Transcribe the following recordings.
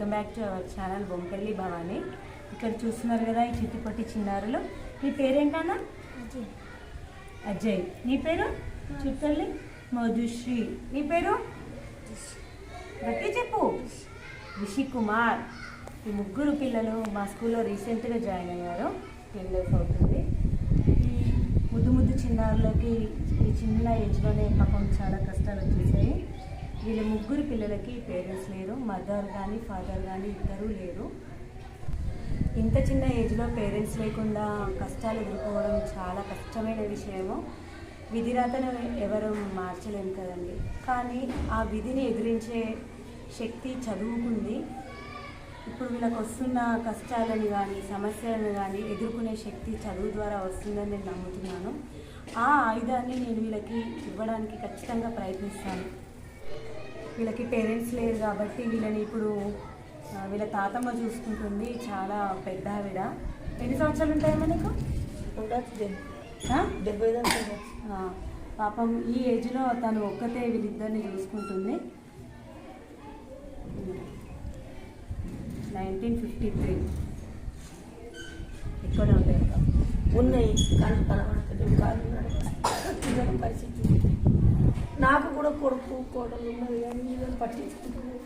Welcome back to our channel Bompalli Bhavani. ఇక్కడ చూస్తున్నారు కదా ఈ చిట్టిపొట్టి చిన్నారులు. నీ పేరేంటన్నా అజయ్. నీ పేరు? చుట్టల్లి మధుశ్రీ నీ పేరు? గట్టి చెప్పు. రిషి. కుమార్ ఈ ముగ్గురు పిల్లలు మా స్కూల్లో రీసెంట్గా జాయిన్ అయ్యారు. టెన్ డేస్ అవుతుంది. ఈ ముద్దు ముద్దు చిన్నారులకి ఈ చిన్న ఏజ్లోనే పాపం చాలా కష్టాలు వచ్చేసాయి. వీళ్ళ ముగ్గురు పిల్లలకి పేరెంట్స్ లేరు మదర్ కానీ ఫాదర్ కానీ ఇద్దరూ లేరు. ఇంత చిన్న ఏజ్లో పేరెంట్స్ లేకుండా కష్టాలు ఎదుర్కోవడం చాలా కష్టమైన విషయము. విధిరాతను ఎవరు మార్చలేము కదండి. కానీ ఆ విధిని ఎదిరించే శక్తి చదువుకుంది. ఇప్పుడు వీళ్ళకి వస్తున్న కష్టాలను కానీ సమస్యలను కానీ ఎదుర్కొనే శక్తి చదువు ద్వారా వస్తుందని నేను నమ్ముతున్నాను. ఆ ఆయుధాన్ని నేను వీళ్ళకి ఇవ్వడానికి ఖచ్చితంగా ప్రయత్నిస్తాను. వీళ్ళకి పేరెంట్స్ లేరు కాబట్టి వీళ్ళని ఇప్పుడు వీళ్ళ తాతమ్మ చూసుకుంటుంది. చాలా పెద్ద ఆవిడ. ఎన్ని సంవత్సరాలు ఉంటాయమ్మా నీకు? డెబ్బై పాపం ఈ ఏజ్లో తను ఒక్కతే వీళ్ళిద్దరిని చూసుకుంటుంది. Nineteen fifty three. ఇక్కడ ఉంటాయి ఉన్నాయి కానీ పరిస్థితి. నాకు కూడా కొడుకు కోడలు ఉన్నది కానీ వీళ్ళని పట్టించుకుంటున్నారు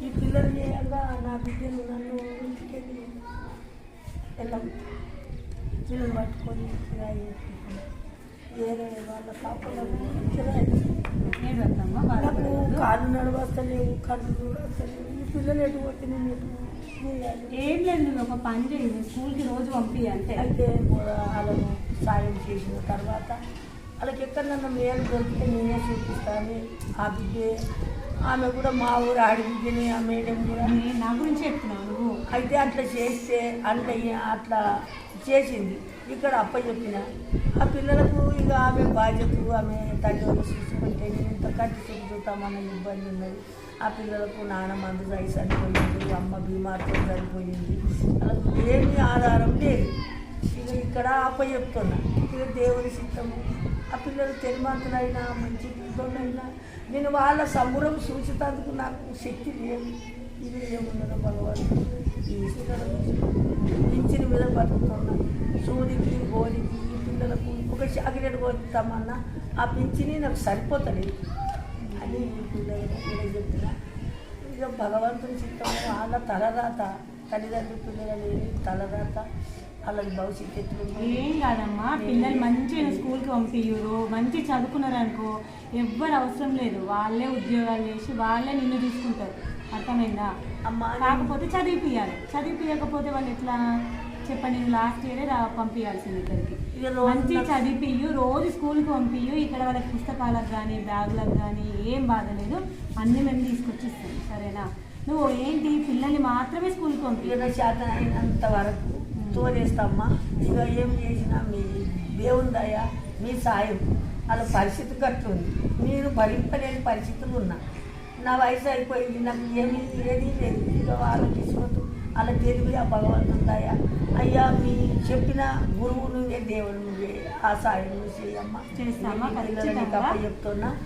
ఈ పిల్లలు చేయాలా నా బిడ్డలు నన్ను ఇంటికెళ్ళి వెళ్ళం పిల్లలు పట్టుకొని కిరాయి. వేరే వాళ్ళ కాపులకు కిరాయి నాకు. కాళ్ళు నడవస్తలేవు కళ్ళు కూడా వస్తలేవు ఈ పిల్లలు ఎటు పోతే నేను ఎటు ఏం లేదు నువ్వు ఒక పని చేయండి స్కూల్కి రోజు పంపి అంతే. అయితే వాళ్ళను సాయం చేసిన తర్వాత వాళ్ళకి ఎక్కడన్నా మేలు దొరికితే నేనే చూపిస్తాను. ఆ బిడ్డే ఆమె కూడా మా ఊరు ఆడి బిడ్డని ఆ మేడం కూడా నేను నా గురించి చెప్తున్నావు నువ్వు. అయితే అట్లా చేస్తే అంటే అట్లా చేసింది. ఇక్కడ అప్ప చెప్పిన ఆ పిల్లలకు ఇక ఆమె బాధ్యతలు ఆమె తల్లిదండ్రులు చూసుకుంటే నేను ఇంత కట్టి చూపుతామన్న ఇబ్బంది ఉన్నది. ఆ పిల్లలకు నాన్న మందు రాయి చనిపోయింది అమ్మ బీమార్తో చనిపోయింది వాళ్ళకు ఏమీ ఆధారం లేదు. ఇక ఇక్కడ అప్ప చెప్తున్నా ఇక దేవుని సిద్ధము ఆ పిల్లలు తెలివంతులైనా మంచి పిల్లలైనా నేను వాళ్ళ సంబురం సూచితందుకు నాకు శక్తి లేదు. ఇది ఏముండదు భగవంతుడు ఈ ఇంచిన మీద బతుకుతున్నా. సూదికి గోలికి ఈ పిల్లలకు ఒక చాకిరెట్ కొడతామన్నా ఆ పింఛని నాకు సరిపోతలేదు. అని ఈ పిల్లలు ఇలా ఇక భగవంతుని చిత్తం వాళ్ళ తలరాత తల్లిదండ్రుల పిల్లలు లేని తలరాత వాళ్ళకి భవిష్యత్తు ఎట్లుందో? ఏం కాదమ్మా పిల్లలు మంచిగా స్కూల్కి పంపియ్యరు మంచి చదువుకున్నారు అనుకో ఎవ్వరు అవసరం లేదు. వాళ్ళే ఉద్యోగాలు చేసి వాళ్ళే నిన్ను చూసుకుంటారు. అర్థమైందా? అమ్మ కాకపోతే చదివిపియాలి చదివిపియకపోతే వాళ్ళు ఎట్లా? చెప్పండి నేను లాస్ట్ ఇయరే రా పంపించాల్సింది ఇక్కడికి మంచి చదివిపియ్యు రోజు స్కూల్కి పంపియ్యు ఇక్కడ వాళ్ళకి పుస్తకాలకు కానీ బ్యాగులకు కానీ ఏం బాధ లేదు. అన్ని మేము తీసుకొచ్చి ఇస్తాం సరేనా? నువ్వు ఏంటి? పిల్లల్ని మాత్రమే స్కూల్కి పంపి. ఇక శాతం అయినంత వరకు తోలేస్తామ్మా. ఇక ఏం చేసినా మీ దేవుని దయ మీ సాయం. వాళ్ళ పరిస్థితి కట్టుంది నేను భరింపలేని పరిస్థితులు ఉన్నా. నా వయసు అయిపోయింది. నాకు ఏమీ ఏదీ లేదు. ఇక వాళ్ళు తీసుకొద్దు. వాళ్ళ తెలివి ఆ భగవంతుని దయ. అయ్యా మీ చెప్పిన గురువు నువ్వే దేవుడు నువ్వే. ఆ సాయం నువ్వు చేయమ్మా. చేస్తామా? చెప్తున్నా.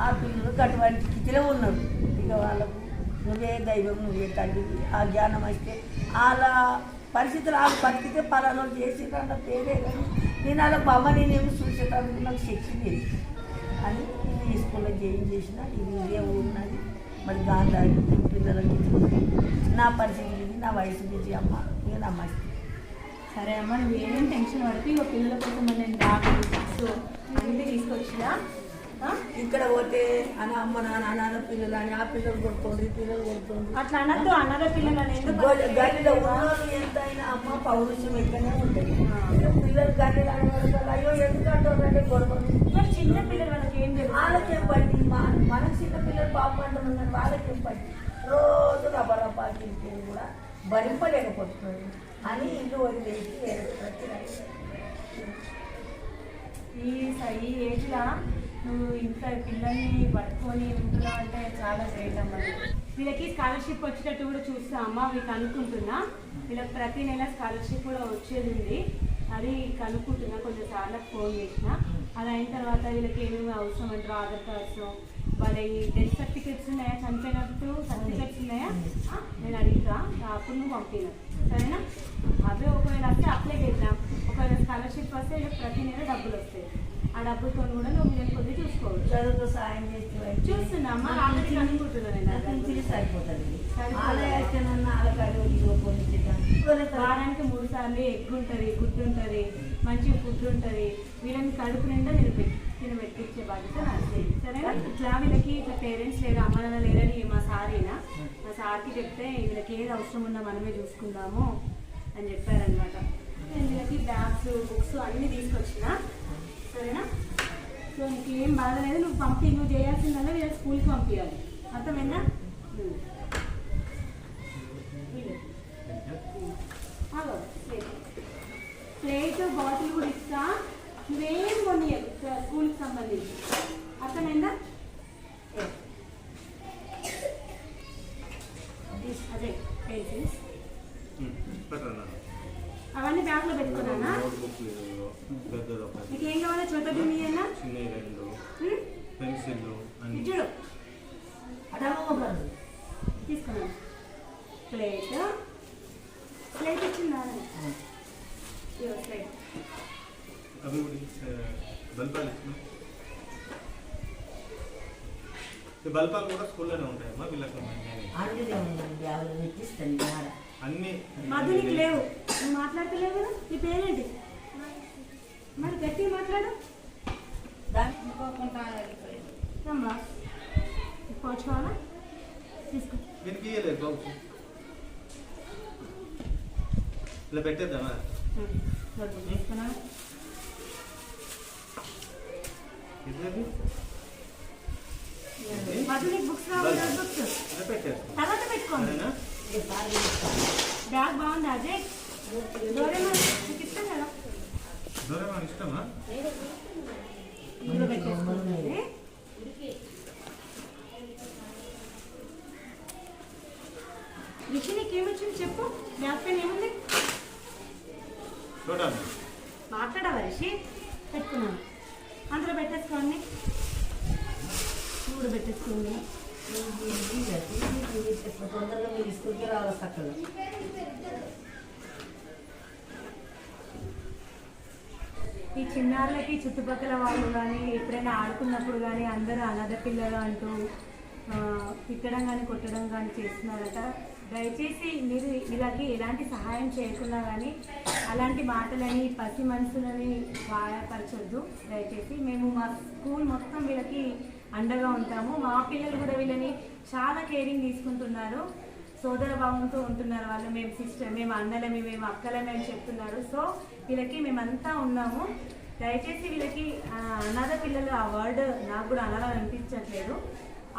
ఆ పిల్లలు అటువంటి స్థితిలో ఉన్నారు. ఇక వాళ్ళకు నువ్వే దైవం నువ్వే తల్లి ఆ జ్ఞానం అయితే అలా పరిస్థితులు ఆ బతికితే పలానా చేసేటన్న పేరే కానీ నేను అలా బొమ్మ నేనేమి చూసేటానికి నాకు శక్తి లేదు. అని నేను ఈ స్కూల్లో జాయిన్ చేసిన ఇది ఇదే ఉన్నది మరి గాంధారి పిల్లలకి నా పరిస్థితి ఇది నా వయసు ఇది అమ్మ ఇక నా మస్తి. సరే అమ్మ నువ్వు ఏమేమి టెన్షన్ పడితే ఇక పిల్లల కోసం నేను డాక్టర్ బుక్స్ అన్ని తీసుకొచ్చినా. ఇక్కడ పోతే అని అమ్మ నాన్న అనాథ పిల్లలు అని ఆ పిల్లలు కొడుతుంది పిల్లలు కొడుతుంది. అట్లా అనద్దు పిల్లలని ఎందుకు గల్లి- గల్లీలో ఉన్నోళ్ళు ఎంతైనా అమ్మ పౌరుషం ఎక్కడనే ఉంటుంది. పిల్లలు గల్లీలో అనేవాళ్ళు అయ్యో ఎందుకు అంటారంటే గొడవ. చిన్న పిల్లలు వాళ్ళకి ఏం తెలుసు? వాళ్ళకేం పట్టి మన చిన్న పిల్లలు పాపం అంటున్నారు వాళ్ళకేం పట్టి రోజు రబ్బరబ్బా తింటే కూడా భరింపలేకపోతున్నారు అని ఇల్లు వదిలేసి ఈ స- ఈ ఏజ్లో నువ్వు ఇంత పిల్లల్ని పట్టుకొని ఉంటున్నావు అంటే చాలా గ్రేట్ అమ్మ వీళ్ళకి స్కాలర్షిప్ వచ్చేటట్టు కూడా చూస్తా అమ్మ వీళ్ళకి అనుకుంటున్నా. వీళ్ళకి ప్రతి నెల స్కాలర్షిప్ కూడా వచ్చేది ఉంది. అది కనుక్కుంటున్నా కొంచెం సార్లు ఫోన్ చేసిన. అది అయిన తర్వాత వీళ్ళకి ఏమేమి అవసరం అంటారు ఆధార్ కార్డ్స్ వాళ్ళ ఈ డెత్ సర్టిఫికేట్స్ ఉన్నాయా? చనిపోయినట్టు సర్టిఫికెట్స్ ఉన్నాయా? నేను అడుగుతా. అప్పుడు నువ్వు పంపిన సరేనా? అవే ఒకవేళ వస్తే అప్లై చేద్దాం. ఒకవేళ స్కాలర్షిప్ వస్తే వీళ్ళకి ప్రతి నెల డబ్బులు వస్తాయి. ఆ డబ్బులతో కూడా నువ్వు నేను కొద్దిగా చూసుకోవచ్చు. చదువుతో సాయం చేస్తే చూస్తున్నా అమ్మ ఆల్రెడీ అనుకుంటున్నాను నేను సరిపోతుంది. వారానికి మూడు సార్లు ఎగ్ ఉంటుంది గుడ్డు ఉంటుంది మంచి ఫుడ్ ఉంటుంది వీళ్ళని కడుపు నిండా నిలబెట్టి తినబెట్టించే బాధ్యత నాది. సరేనా? ఇట్లా వీళ్ళకి ఇట్లా పేరెంట్స్ లేరు అమ్మ నాన్న లేరని మా సారీనా? మా సార్కి చెప్తే వీళ్ళకి ఏది అవసరం ఉన్నా మనమే చూసుకుందాము అని చెప్పారనమాట నేను వీళ్ళకి బ్యాగ్స్ బుక్స్ అన్నీ తీసుకొచ్చిన సరేనా? సో నీకు ఏం బాధ లేదు నువ్వు పంపి నువ్వు చేయాల్సిందల్లా వీళ్ళ స్కూల్కి పంపించాలి అర్థమైందా. అదో ప్లేట్ బాటిల్ కూడా ఇస్తా. నువ్వేం కొనియదు స్కూల్కి సంబంధించి. అర్థమైందా? అవన్నీ బ్యాగ్లో పెట్టుకున్నానా? నోట్బుక్ పెద్దది ఒకటి నీకు ఏం కావాలో? చోట భూమి అయినా? పెన్సిల్ చూడు. తీసుకున్నాను. ప్లేట్. ప్లేట్ ఇచ్చిందా? ప్లేట్. అవి బల్పాలు కూడా స్కూల్లోనే ఉంటాయమ్మా వీళ్ళకి అన్ని మధు నీకు లేవు. నువ్వు మాట్లాడతలేవు కదా? నీ పేరేంటి? మరి గట్టిగా మాట్లాడు. అమ్మా పోచుకోవాలా తీసుకో. ఇలా పెట్టేద్దామా? బుక్స్ కావాలి బుక్స్ తర్వాత పెట్టుకోండి. బ్యాగ్ బాగుంది అజయ్? డోరేమోన్ ఇష్టమా? రిషి నీకు ఏమొచ్చింది చెప్పు. బ్యాగ్ పైన ఏముంది? చూడండి. మాట్లాడవా రిషి? పెట్టుకున్నాను. అందులో పెట్టేసుకోండి. చూడు పెట్టేసుకోండి. తొందరగా మీరు స్కూల్కి రావాలి చక్కగా ఈ చిన్నారులకి చుట్టుపక్కల వాళ్ళు కానీ ఎప్పుడైనా ఆడుకున్నప్పుడు కానీ అందరూ అనాథ పిల్లలు అంటూ తిట్టడం కానీ కొట్టడం కానీ చేస్తున్నారట. దయచేసి మీరు వీళ్ళకి ఎలాంటి సహాయం చేయకుండా కానీ అలాంటి మాటలని పసి మనసులని గాయపరచొద్దు దయచేసి మేము మా స్కూల్ మొత్తం వీళ్ళకి అండగా ఉంటాము. మా పిల్లలు కూడా వీళ్ళని చాలా కేరింగ్ తీసుకుంటున్నారు. సోదర భావంతో ఉంటున్నారు వాళ్ళు మేము సిస్టర్ మేము అన్నలమి మేము అక్కలమే అని చెప్తున్నారు. సో వీళ్ళకి మేమంతా ఉన్నాము. దయచేసి వీళ్ళకి అనాథ పిల్లలు ఆ వర్డ్ నాకు కూడా అనాలని అనిపించట్లేదు.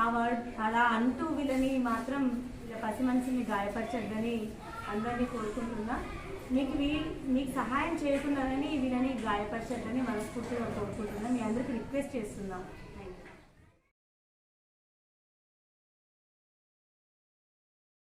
ఆ వర్డ్ అలా అంటూ వీళ్ళని మాత్రం పసి మనిషిని గాయపరచద్దని అందరినీ కోరుకుంటున్నా. మీకు వీ మీకు సహాయం చేయకుండానే వీళ్ళని గాయపరచద్దని మనస్ఫూర్తిగా కోరుకుంటున్నా. మీ అందరికీ రిక్వెస్ట్ చేస్తున్నాం.